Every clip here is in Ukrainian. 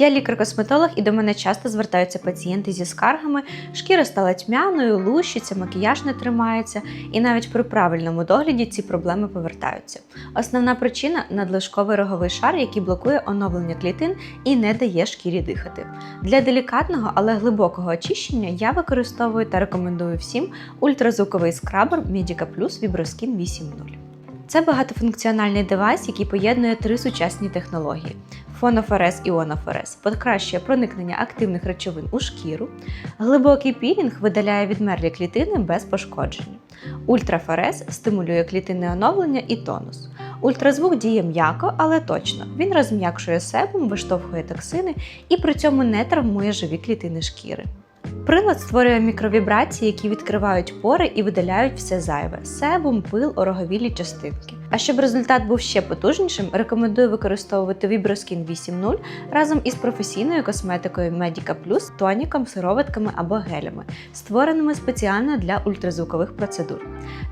Я лікар-косметолог, і до мене часто звертаються пацієнти зі скаргами, шкіра стала тьмяною, лущиться, макіяж не тримається, і навіть при правильному догляді ці проблеми повертаються. Основна причина надлишковий роговий шар, який блокує оновлення клітин і не дає шкірі дихати. Для делікатного, але глибокого очищення я використовую та рекомендую всім ультразвуковий скрабер Medica Plus Vibroskin 8.0. Це багатофункціональний девайс, який поєднує три сучасні технології: фонофорез і онофорез покращує проникнення активних речовин у шкіру, глибокий пілінг видаляє відмерлі клітини без пошкодження. Ультрафорез стимулює клітинне оновлення і тонус. Ультразвук діє м'яко, але точно. Він розм'якшує себум, виштовхує токсини і при цьому не травмує живі клітини шкіри. Прилад створює мікровібрації, які відкривають пори і видаляють все зайве себум, пил, ороговілі частинки. А щоб результат був ще потужнішим, рекомендую використовувати Vibroskin 8.0 разом із професійною косметикою Medica Plus, тоніком, сироватками або гелями, створеними спеціально для ультразвукових процедур.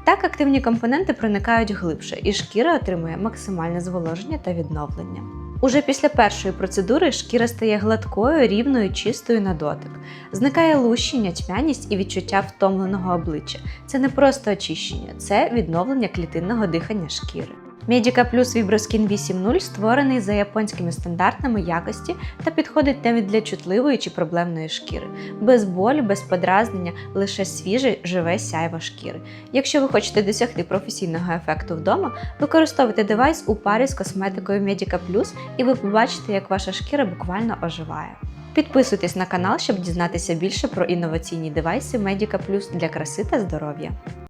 Так активні компоненти проникають глибше, і шкіра отримує максимальне зволоження та відновлення. Уже після першої процедури шкіра стає гладкою, рівною, чистою на дотик. Зникає лущення, тьмяність і відчуття втомленого обличчя. Це не просто очищення, це відновлення клітинного дихання шкіри. Medica Plus Vibroskin 8.0 створений за японськими стандартами якості та підходить навіть для чутливої чи проблемної шкіри, без болю, без подразнення, лише свіже, живе сяйво шкіри. Якщо ви хочете досягти професійного ефекту вдома, використовуйте девайс у парі з косметикою Medica Plus і ви побачите, як ваша шкіра буквально оживає. Підписуйтесь на канал, щоб дізнатися більше про інноваційні девайси Medica Plus для краси та здоров'я.